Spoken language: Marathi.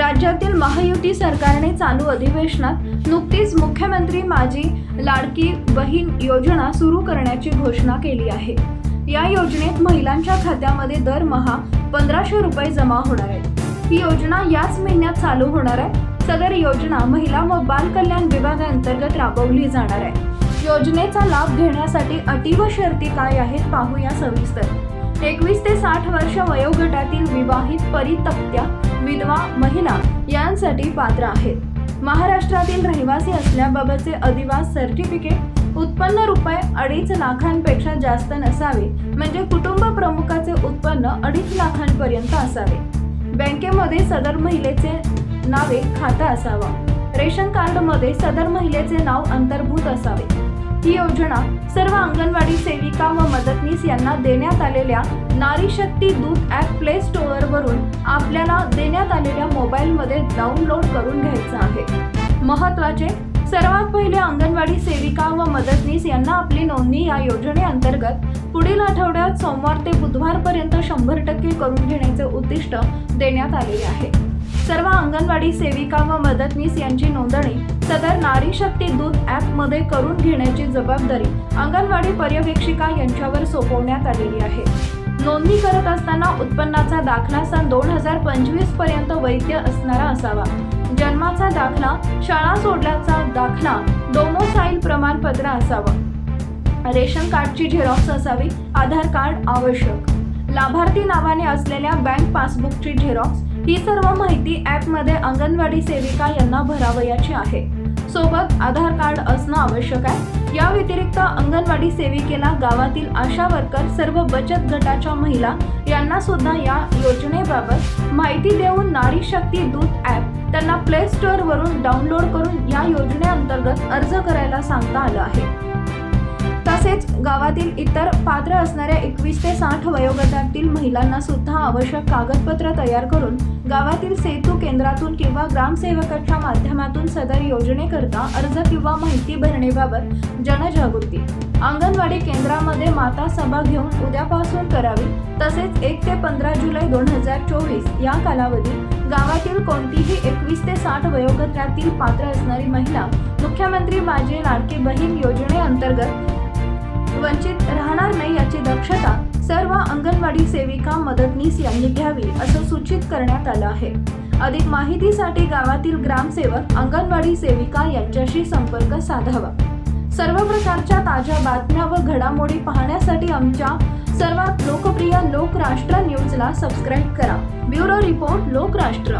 राज्यातील महायुती सरकारने चालू अधिवेशनात नुकतीच मुख्यमंत्री माझी लाडकी बहीण योजना सुरू करण्याची घोषणा केली आहे. या योजनेत महिलांच्या खात्यामध्ये दरमहा पंधराशे रुपये जमा होणार आहेत. ही योजना याच महिन्यात चालू होणार आहे. सदर योजना महिला व बाल कल्याण विभागांतर्गत राबवली जाणार आहे. योजनेचा लाभ घेण्यासाठी अटी व शर्ती काय आहेत पाहूया सविस्तर. एकवीस ते साठ वर्ष वयोगटातील विवाहित परितक्त्या विधवा महिला यांसाठी पात्र आहेत. महाराष्ट्रातील रहिवासी असल्याबाबतचे अधिवास सर्टिफिकेट उत्पन्न रुपये अडीच लाखांपेक्षा जास्त नसावे म्हणजे कुटुंब प्रमुखाचे उत्पन्न अडीच लाखांपर्यंत असावे. बँकेमध्ये सदर महिलेचे नावे खातं असावा. रेशन कार्डमध्ये सदर महिलेचे नाव अंतर्भूत असावे. ही योजना सर्व अंगणवाडी सेविका व मदतनीस यांना देण्यात आलेल्या नारी शक्ती दूत ॲप प्ले स्टोअरवरून आपल्याला देण्यात आलेल्या मोबाईलमध्ये डाउनलोड करून घ्यायचं आहे. महत्त्वाचे सर्वात पहिले अंगणवाडी सेविका व मदतनीस यांना आपली नोंदणी या योजनेअंतर्गत पुढील आठवड्यात सोमवार ते बुधवारपर्यंत शंभर टक्के करून घेण्याचे उद्दिष्ट देण्यात आलेले आहे. सर्व अंगणवाडी सेविका व मदतनीस यांची नोंदणी सदर नारी शक्ती दूत ॲपमध्ये करून घेण्याची जबाबदारी अंगणवाडी पर्यवेक्षिका यांच्यावर सोपवण्यात आलेली आहे. नोंदणी करत असताना उत्पन्नाचा दाखला सन दोन हजार पंचवीसपर्यंत वैध असणारा असावा. जन्माचा दाखला शाळा सोडल्याचा दाखला डोमोसाईल प्रमाणपत्र असावं. रेशन कार्डची झेरॉक्स असावी आधार कार्ड आवश्यक. लाभार्थी नावाने असलेल्या बँक पासबुकची झेरॉक्स ही सर्व माहिती ॲपमध्ये अंगणवाडी सेविका यांना भरावयाची आहे. सोबत आधार कार्ड असणं आवश्यक आहे. या व्यतिरिक्त अंगणवाडी सेविकेला गावातील आशा वर्कर सर्व बचत गटाच्या महिला यांना सुद्धा या योजनेबाबत माहिती देऊन नारी शक्ती दूत ॲप त्यांना प्ले स्टोअर वरून डाउनलोड करून या योजनेअंतर्गत अर्ज करायला सांगता आलं आहे. तसेच गावातील इतर पात्र असणाऱ्या एकवीस ते साठ वयोगटातील महिलांना सुद्धा आवश्यक कागदपत्र तयार करून गावातील सेतू केंद्रातून किंवा ग्रामसेवकाच्या माध्यमातून सदर योजनेकरता अर्ज किंवा माहिती भरणेबाबत जनजागृती. अंगणवाडी केंद्रामध्ये माता सभा घेऊन उद्यापासून करावी तसेच एक ते पंधरा जुलै दोन हजार चोवीस या कालावधीत गावातील कोणतीही एकवीस ते साठ वयोगटातील पात्र असणारी महिला मुख्यमंत्री माझी लाडकी बहीण योजनेअंतर्गत वंचित राहणार नाही याची दक्षता सर्व अंगणवाडी सेविका मदतनीस यांनी घ्यावी असं सूचित करण्यात आलं आहे. अधिक माहितीसाठी गावातील ग्रामसेवक अंगणवाडी सेविका यांच्याशी संपर्क साधावा. सर्व प्रकारच्या ताज्या बातम्या व घडामोडी पाहण्यासाठी आमच्या सर्वात लोकप्रिय लोकराष्ट्र न्यूजला सबस्क्राईब करा. Bureau report Lokrashtra.